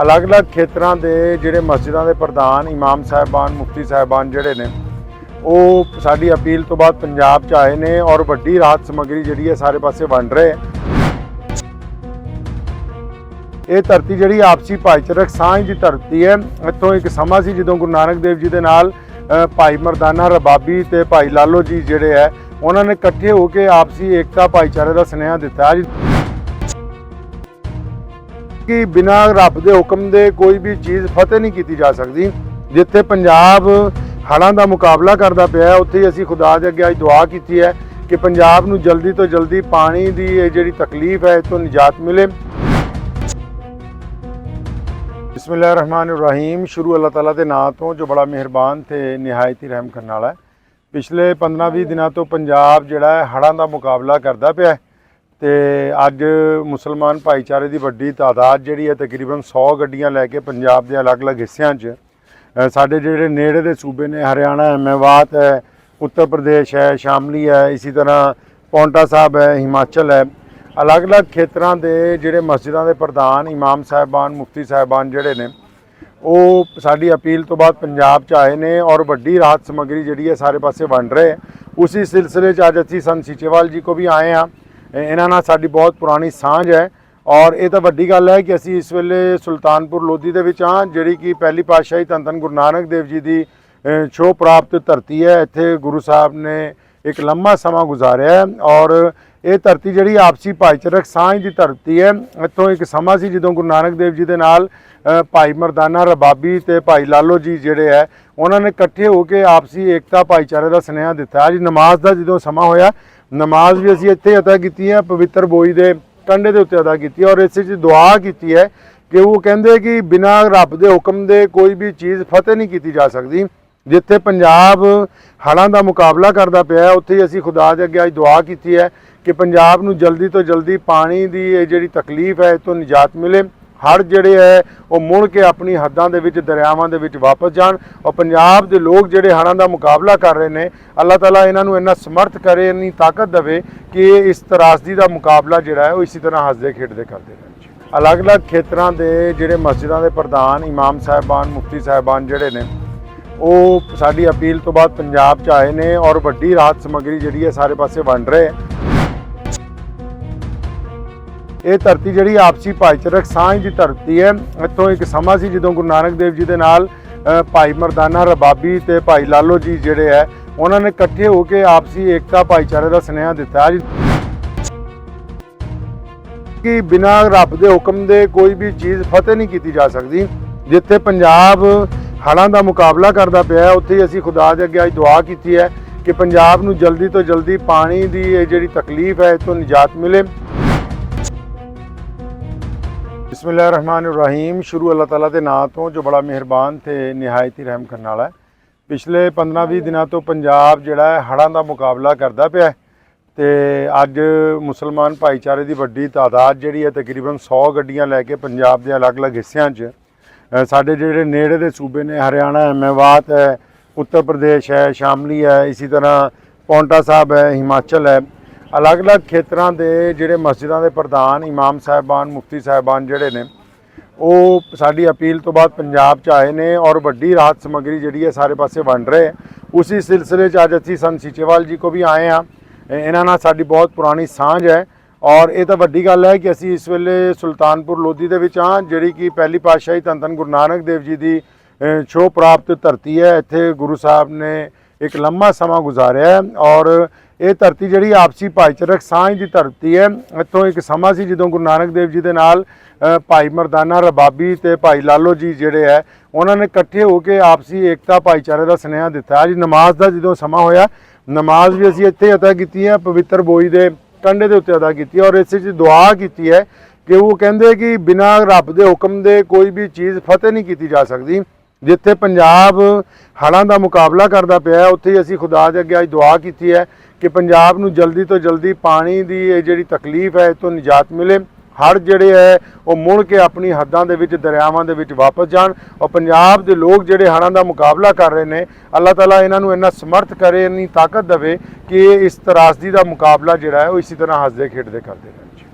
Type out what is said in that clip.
ਅਲੱਗ-ਅਲੱਗ ਖੇਤਰਾਂ ਦੇ ਜਿਹੜੇ ਮਸਜਿਦਾਂ ਦੇ ਪ੍ਰਧਾਨ, ਇਮਾਮ ਸਾਹਿਬਾਨ, ਮੁਫਤੀ ਸਾਹਿਬਾਨ ਜਿਹੜੇ ਨੇ, ਉਹ ਸਾਡੀ ਅਪੀਲ ਤੋਂ ਬਾਅਦ ਪੰਜਾਬ 'ਚ ਆਏ ਨੇ ਔਰ ਵੱਡੀ ਰਾਹਤ ਸਮੱਗਰੀ ਜਿਹੜੀ ਹੈ ਸਾਰੇ ਪਾਸੇ ਵੰਡ ਰਹੇ ਇਹ ਧਰਤੀ ਜਿਹੜੀ ਆਪਸੀ ਭਾਈਚਾਰਕ ਸਾਂਝ ਦੀ ਧਰਤੀ ਹੈ। ਇੱਥੋਂ ਇੱਕ ਸਮਾਂ ਸੀ ਜਦੋਂ ਗੁਰੂ ਨਾਨਕ ਦੇਵ ਜੀ ਦੇ ਨਾਲ ਭਾਈ ਮਰਦਾਨਾ ਰਬਾਬੀ ਤੇ ਭਾਈ ਲਾਲੋ ਜੀ ਜਿਹੜੇ ਹੈ, ਉਹਨਾਂ ਨੇ ਇਕੱਠੇ ਹੋ ਕੇ ਆਪਸੀ ਏਕਤਾ ਭਾਈਚਾਰੇ ਦਾ ਸੁਨੇਹਾ ਦਿੱਤਾ। ਅੱਜ ਕਿ ਬਿਨਾਂ ਰੱਬ ਦੇ ਹੁਕਮ ਦੇ ਕੋਈ ਵੀ ਚੀਜ਼ ਫਤਿਹ ਨਹੀਂ ਕੀਤੀ ਜਾ ਸਕਦੀ। ਜਿੱਥੇ ਪੰਜਾਬ ਹੜ੍ਹਾਂ ਦਾ ਮੁਕਾਬਲਾ ਕਰਦਾ ਪਿਆ ਉੱਥੇ ਹੀ ਅਸੀਂ ਖੁਦਾ ਦੇ ਅੱਗੇ ਅੱਜ ਦੁਆ ਕੀਤੀ ਹੈ ਕਿ ਪੰਜਾਬ ਨੂੰ ਜਲਦੀ ਤੋਂ ਜਲਦੀ ਪਾਣੀ ਦੀ ਇਹ ਜਿਹੜੀ ਤਕਲੀਫ ਹੈ ਇਸ ਤੋਂ ਨਿਜਾਤ ਮਿਲੇ। ਬਿਸਮਿਲ੍ਲਾਹਿਰਰਹਿਮਾਨਿਰਰਹੀਮ। ਸ਼ੁਰੂ ਅੱਲਾਹ ਤਾਲਾ ਦੇ ਨਾਮ ਤੋਂ ਜੋ ਬੜਾ ਮਿਹਰਬਾਨ ਤੇ ਨਿਹਾਇਤ ਹੀ ਰਹਿਮ ਕਰਨ ਵਾਲਾ ਹੈ। ਪਿਛਲੇ 15-20 ਦਿਨਾਂ ਤੋਂ ਪੰਜਾਬ ਜਿਹੜਾ ਹੈ, ਹੜ੍ਹਾਂ ਦਾ ਮੁਕਾਬਲਾ ਕਰਦਾ ਪਿਆ ਹੈ। ਤੇ ਅੱਜ ਮੁਸਲਮਾਨ ਭਾਈਚਾਰੇ ਦੀ ਵੱਡੀ ਤਾਦਾਦ ਜਿਹੜੀ ਹੈ ਤਕਰੀਬਨ 100 ਗੱਡੀਆਂ ਲੈ ਕੇ ਪੰਜਾਬ ਦੇ ਅਲੱਗ-ਅਲੱਗ ਹਿੱਸਿਆਂ 'ਚ ਸਾਡੇ ਜਿਹੜੇ ਨੇੜੇ ਦੇ ਸੂਬੇ ਨੇ, ਹਰਿਆਣਾ ਹੈ ਮੇਵਾਤ ਹੈ, ਉੱਤਰ ਪ੍ਰਦੇਸ਼ ਹੈ, ਸ਼ਾਮਲੀ ਹੈ, ਇਸੇ ਤਰ੍ਹਾਂ ਪੌਂਟਾ ਸਾਹਿਬ ਹੈ, ਹਿਮਾਚਲ ਹੈ। ਅਲੱਗ-ਅਲੱਗ ਖੇਤਰਾਂ ਦੇ ਜਿਹੜੇ ਮਸਜਿਦਾਂ ਦੇ ਪ੍ਰਧਾਨ ਇਮਾਮ ਸਾਹਿਬਾਨ, ਮੁਫਤੀ ਸਾਹਿਬਾਨ ਜਿਹੜੇ ਨੇ, ਉਹ ਸਾਡੀ ਅਪੀਲ ਤੋਂ ਬਾਅਦ ਪੰਜਾਬ 'ਚ ਆਏ ਨੇ ਔਰ ਵੱਡੀ ਰਾਹਤ ਸਮੱਗਰੀ ਜਿਹੜੀ ਹੈ ਸਾਰੇ ਪਾਸੇ ਵੰਡ ਰਹੇ। ਹੈ ਉਸੇ ਸਿਲਸਿਲੇ 'ਚ ਅੱਜ ਅਸੀਂ ਸੰਤ ਸੀਚੇਵਾਲ ਜੀ ਕੋ ਵੀ ਆਏ ਹਾਂ। ਇਹਨਾਂ ਨਾਲ ਸਾਡੀ ਬਹੁਤ ਪੁਰਾਣੀ ਸਾਂਝ ਹੈ ਔਰ ਇਹ ਤਾਂ ਵੱਡੀ ਗੱਲ ਹੈ ਕਿ ਅਸੀਂ ਇਸ ਵੇਲੇ ਸੁਲਤਾਨਪੁਰ ਲੋਧੀ ਦੇ ਵਿੱਚ ਹਾਂ ਜਿਹੜੀ ਕਿ ਪਹਿਲੀ ਪਾਤਸ਼ਾਹੀ ਧੰਨ ਧੰਨ ਗੁਰੂ ਨਾਨਕ ਦੇਵ ਜੀ ਦੀ ਅ, ਪ੍ਰਾਪਤ ਧਰਤੀ ਹੈ। ਇੱਥੇ ਗੁਰੂ ਸਾਹਿਬ ਨੇ ਇੱਕ ਲੰਮਾ ਸਮਾਂ ਗੁਜ਼ਾਰਿਆ ਔਰ ਇਹ ਧਰਤੀ ਜਿਹੜੀ ਆਪਸੀ ਭਾਈਚਾਰਕ ਸਾਂਝ ਦੀ ਧਰਤੀ ਹੈ। ਇੱਥੋਂ ਇੱਕ ਸਮਾਂ ਸੀ ਜਦੋਂ ਗੁਰੂ ਨਾਨਕ ਦੇਵ ਜੀ ਦੇ ਨਾਲ ਭਾਈ ਮਰਦਾਨਾ ਰਬਾਬੀ ਤੇ ਭਾਈ ਲਾਲੋ ਜੀ ਜਿਹੜੇ ਹੈ ਉਹਨਾਂ ਨੇ ਇਕੱਠੇ ਹੋ ਕੇ ਆਪਸੀ ਏਕਤਾ ਭਾਈਚਾਰੇ ਦਾ ਸੁਨੇਹਾ ਦਿੱਤਾ। ਅੱਜ ਨਮਾਜ਼ ਦਾ ਜਦੋਂ ਸਮਾਂ ਹੋਇਆ, ਨਮਾਜ਼ ਵੀ ਅਸੀਂ ਇੱਥੇ ਅਦਾ ਕੀਤੀ ਹੈ, ਪਵਿੱਤਰ ਬੋਈ ਦੇ ਕੰਢੇ ਦੇ ਉੱਤੇ ਅਦਾ ਕੀਤੀ ਹੈ ਔਰ ਇਸ ਵਿੱਚ ਦੁਆ ਕੀਤੀ ਹੈ ਕਿ ਉਹ ਕਹਿੰਦੇ ਕਿ ਬਿਨਾਂ ਰੱਬ ਦੇ ਹੁਕਮ ਦੇ ਕੋਈ ਵੀ ਚੀਜ਼ ਫਤਿਹ ਨਹੀਂ ਕੀਤੀ ਜਾ ਸਕਦੀ, ਜਿੱਥੇ ਪੰਜਾਬ ਹੜ੍ਹਾਂ ਦਾ ਮੁਕਾਬਲਾ ਕਰਦਾ ਪਿਆ ਉੱਥੇ ਹੀ ਅਸੀਂ ਖੁਦਾ ਦੇ ਅੱਗੇ ਅੱਜ ਦੁਆ ਕੀਤੀ ਹੈ ਕਿ ਪੰਜਾਬ ਨੂੰ ਜਲਦੀ ਤੋਂ ਜਲਦੀ ਪਾਣੀ ਦੀ ਇਹ ਜਿਹੜੀ ਤਕਲੀਫ ਹੈ ਇਸ ਤੋਂ ਨਿਜਾਤ ਮਿਲੇ। ਹੜ੍ਹ ਜਿਹੜੇ ਹੈ ਉਹ ਮੁੜ ਕੇ ਆਪਣੀ ਹੱਦਾਂ ਦੇ ਵਿੱਚ, ਦਰਿਆਵਾਂ ਦੇ ਵਿੱਚ ਵਾਪਸ ਜਾਣ। ਔਰ ਪੰਜਾਬ ਦੇ ਲੋਕ ਜਿਹੜੇ ਹੜ੍ਹਾਂ ਦਾ ਮੁਕਾਬਲਾ ਕਰ ਰਹੇ ਨੇ, ਅੱਲਾਹ ਤਾਲਾ ਇਹਨਾਂ ਨੂੰ ਇੰਨਾ ਸਮਰਥ ਕਰੇ, ਇੰਨੀ ਤਾਕਤ ਦੇਵੇ ਕਿ ਇਸ ਤਰਾਸਦੀ ਦਾ ਮੁਕਾਬਲਾ ਜਿਹੜਾ ਹੈ ਉਹ ਇਸੇ ਤਰ੍ਹਾਂ ਹੱਸਦੇ ਖੇਡਦੇ ਕਰਦੇ ਰਹਿਣ। ਜੀ ਅਲੱਗ-ਅਲੱਗ ਖੇਤਰਾਂ ਦੇ ਜਿਹੜੇ ਮਸਜਿਦਾਂ ਦੇ ਪ੍ਰਧਾਨ, ਇਮਾਮ ਸਾਹਿਬਾਨ, ਮੁਫਤੀ ਸਾਹਿਬਾਨ ਜਿਹੜੇ ਨੇ, ਉਹ ਸਾਡੀ ਅਪੀਲ ਤੋਂ ਬਾਅਦ ਪੰਜਾਬ 'ਚ ਆਏ ਨੇ ਔਰ ਵੱਡੀ ਰਾਹਤ ਸਮੱਗਰੀ ਜਿਹੜੀ ਹੈ ਸਾਰੇ ਪਾਸੇ ਵੰਡ ਰਹੇ ਹੈ ਇਹ ਧਰਤੀ ਜਿਹੜੀ ਆਪਸੀ ਭਾਈਚਾਰਕ ਸਾਂਝ ਦੀ ਧਰਤੀ ਹੈ। ਇੱਥੋਂ ਇੱਕ ਸਮਾਂ ਸੀ ਜਦੋਂ ਗੁਰੂ ਨਾਨਕ ਦੇਵ ਜੀ ਦੇ ਨਾਲ ਭਾਈ ਮਰਦਾਨਾ ਰਬਾਬੀ ਤੇ ਭਾਈ ਲਾਲੋ ਜੀ ਜਿਹੜੇ ਹੈ ਉਹਨਾਂ ਨੇ ਇਕੱਠੇ ਹੋ ਕੇ ਆਪਸੀ ਏਕਤਾ ਭਾਈਚਾਰੇ ਦਾ ਸੁਨੇਹਾ ਦਿੱਤਾ। ਅੱਜ ਕਿ ਬਿਨਾਂ ਰੱਬ ਦੇ ਹੁਕਮ ਦੇ ਕੋਈ ਵੀ ਚੀਜ਼ ਫਤਿਹ ਨਹੀਂ ਕੀਤੀ ਜਾ ਸਕਦੀ ਜਿੱਥੇ ਪੰਜਾਬ ਹੜ੍ਹਾਂ ਦਾ ਮੁਕਾਬਲਾ ਕਰਦਾ ਪਿਆ ਹੈ, ਉੱਥੇ ਹੀ ਅਸੀਂ ਖੁਦਾ ਦੇ ਅੱਗੇ ਅੱਜ ਦੁਆ ਕੀਤੀ ਹੈ ਕਿ ਪੰਜਾਬ ਨੂੰ ਜਲਦੀ ਤੋਂ ਜਲਦੀ ਪਾਣੀ ਦੀ ਇਹ ਜਿਹੜੀ ਤਕਲੀਫ ਹੈ ਇਸ ਤੋਂ ਨਿਜਾਤ ਮਿਲੇ। ਬਿਸਮਿਲ੍ਲਾਹਿਰਰਹਿਮਾਨਿਰਰਹੀਮ। ਸ਼ੁਰੂ ਅੱਲਾਹ ਤਾਲਾ ਦੇ ਨਾਂ ਤੋਂ ਜੋ ਬੜਾ ਮਿਹਰਬਾਨ ਤੇ ਨਿਹਾਇਤ ਹੀ ਰਹਿਮ ਕਰਨ ਵਾਲਾ ਹੈ। ਪਿਛਲੇ 15-20 ਦਿਨਾਂ ਤੋਂ ਪੰਜਾਬ ਜਿਹੜਾ ਹੈ, ਹੜ੍ਹਾਂ ਦਾ ਮੁਕਾਬਲਾ ਕਰਦਾ ਪਿਆ ਹੈ ਤੇ ਅੱਜ ਮੁਸਲਮਾਨ ਭਾਈਚਾਰੇ ਦੀ ਵੱਡੀ ਤਾਦਾਦ ਜਿਹੜੀ ਹੈ, ਤਕਰੀਬਨ 100 ਗੱਡੀਆਂ ਲੈ ਕੇ ਪੰਜਾਬ ਦੇ ਅਲੱਗ-ਅਲੱਗ ਹਿੱਸਿਆਂ 'ਚ ਸਾਡੇ ਜਿਹੜੇ ਨੇੜੇ ਦੇ ਸੂਬੇ ਨੇ, ਹਰਿਆਣਾ ਹੈ ਮੇਵਾਤ ਹੈ, ਉੱਤਰ ਪ੍ਰਦੇਸ਼ ਹੈ, ਸ਼ਾਮਲੀ ਹੈ, ਇਸੇ ਤਰ੍ਹਾਂ ਪੌਂਟਾ ਸਾਹਿਬ ਹੈ, ਹਿਮਾਚਲ ਹੈ ਅਲੱਗ-ਅਲੱਗ ਖੇਤਰਾਂ ਦੇ ਜਿਹੜੇ ਮਸਜਿਦਾਂ ਦੇ ਪ੍ਰਧਾਨ ਇਮਾਮ ਸਾਹਿਬਾਨ ਮੁਫਤੀ ਸਾਹਿਬਾਨ ਜਿਹੜੇ ਨੇ ਉਹ ਸਾਡੀ ਅਪੀਲ ਤੋਂ ਬਾਅਦ ਪੰਜਾਬ 'ਚ ਆਏ ਨੇ ਔਰ ਵੱਡੀ ਰਾਹਤ ਸਮੱਗਰੀ ਜਿਹੜੀ ਹੈ ਸਾਰੇ ਪਾਸੇ ਵੰਡ ਰਹੇ ਹੈ। ਉਸੇ ਸਿਲਸਿਲੇ 'ਚ ਅੱਜ ਅਸੀਂ ਸੰਤ ਸੀਚੇਵਾਲ ਜੀ ਕੋ ਵੀ ਆਏ ਹਾਂ। ਇਹਨਾਂ ਨਾਲ ਸਾਡੀ ਬਹੁਤ ਪੁਰਾਣੀ ਸਾਂਝ ਹੈ ਔਰ ਇਹ ਤਾਂ ਵੱਡੀ ਗੱਲ ਹੈ ਕਿ ਅਸੀਂ ਇਸ ਵੇਲੇ ਸੁਲਤਾਨਪੁਰ ਲੋਧੀ ਦੇ ਵਿੱਚ ਹਾਂ ਜਿਹੜੀ ਕਿ ਪਹਿਲੀ ਪਾਤਸ਼ਾਹੀ ਧੰਨ ਧੰਨ ਗੁਰੂ ਨਾਨਕ ਦੇਵ ਜੀ ਦੀ ਅ, ਪ੍ਰਾਪਤ ਧਰਤੀ ਹੈ। ਇੱਥੇ ਗੁਰੂ ਸਾਹਿਬ ਨੇ ਇੱਕ ਲੰਮਾ ਸਮਾਂ ਗੁਜ਼ਾਰਿਆ ਔਰ ਇਹ ਧਰਤੀ ਜਿਹੜੀ ਆਪਸੀ ਭਾਈਚਾਰਕ ਸਾਂਝ ਦੀ ਧਰਤੀ ਹੈ। ਇੱਥੋਂ ਇੱਕ ਸਮਾਂ ਸੀ ਜਦੋਂ ਗੁਰੂ ਨਾਨਕ ਦੇਵ ਜੀ ਦੇ ਨਾਲ ਭਾਈ ਮਰਦਾਨਾ ਰਬਾਬੀ ਤੇ ਭਾਈ ਲਾਲੋ ਜੀ ਜਿਹੜੇ ਹੈ, ਉਹਨਾਂ ਨੇ ਇਕੱਠੇ ਹੋ ਕੇ ਆਪਸੀ ਏਕਤਾ, ਭਾਈਚਾਰੇ ਦਾ ਸੁਨੇਹਾ ਦਿੱਤਾ। ਅੱਜ ਨਮਾਜ਼ ਦਾ ਜਦੋਂ ਸਮਾਂ ਹੋਇਆ, ਨਮਾਜ਼ ਵੀ ਅਸੀਂ ਇੱਥੇ ਅਦਾ ਕੀਤੀ ਹੈ, ਪਵਿੱਤਰ ਬੋਈ ਦੇ ਕੰਢੇ ਦੇ ਉੱਤੇ ਅਦਾ ਕੀਤੀ ਹੈ ਔਰ ਇਸ 'ਚ ਦੁਆ ਕੀਤੀ ਹੈ ਕਿ ਉਹ ਕਹਿੰਦੇ ਕਿ ਬਿਨਾਂ ਰੱਬ ਦੇ ਹੁਕਮ ਦੇ ਕੋਈ ਵੀ ਚੀਜ਼ ਫਤਿਹ ਨਹੀਂ ਕੀਤੀ ਜਾ ਸਕਦੀ। ਜਿੱਥੇ ਪੰਜਾਬ ਹੜ੍ਹਾਂ ਦਾ ਮੁਕਾਬਲਾ ਕਰਦਾ ਪਿਆ ਉੱਥੇ ਹੀ ਅਸੀਂ ਖੁਦਾ ਦੇ ਅੱਗੇ ਅੱਜ ਦੁਆ ਕੀਤੀ ਹੈ ਕਿ ਪੰਜਾਬ ਨੂੰ ਜਲਦੀ ਤੋਂ ਜਲਦੀ ਪਾਣੀ ਦੀ ਇਹ ਜਿਹੜੀ ਤਕਲੀਫ ਹੈ ਇਹ ਤੋਂ ਨਿਜਾਤ ਮਿਲੇ। ਹੜ੍ਹ ਜਿਹੜੇ ਹੈ, ਉਹ ਮੁੜ ਕੇ ਆਪਣੀ ਹੱਦਾਂ ਦੇ ਵਿੱਚ, ਦਰਿਆਵਾਂ ਦੇ ਵਿੱਚ ਵਾਪਸ ਜਾਣ। ਔਰ ਪੰਜਾਬ ਦੇ ਲੋਕ ਜਿਹੜੇ ਹੜ੍ਹਾਂ ਦਾ ਮੁਕਾਬਲਾ ਕਰ ਰਹੇ ਨੇ, ਅੱਲਾਹ ਤਾਲਾ ਇਹਨਾਂ ਨੂੰ ਇੰਨਾ ਸਮਰਥ ਕਰੇ, ਇੰਨੀ ਤਾਕਤ ਦੇਵੇ ਕਿ ਇਹ ਇਸ ਤਰਾਸਦੀ ਦਾ ਮੁਕਾਬਲਾ ਜਿਹੜਾ ਹੈ, ਉਹ ਇਸੇ ਤਰ੍ਹਾਂ ਹੱਸਦੇ ਖੇਡਦੇ ਕਰਦੇ ਰਹਿਣ ਜੀ।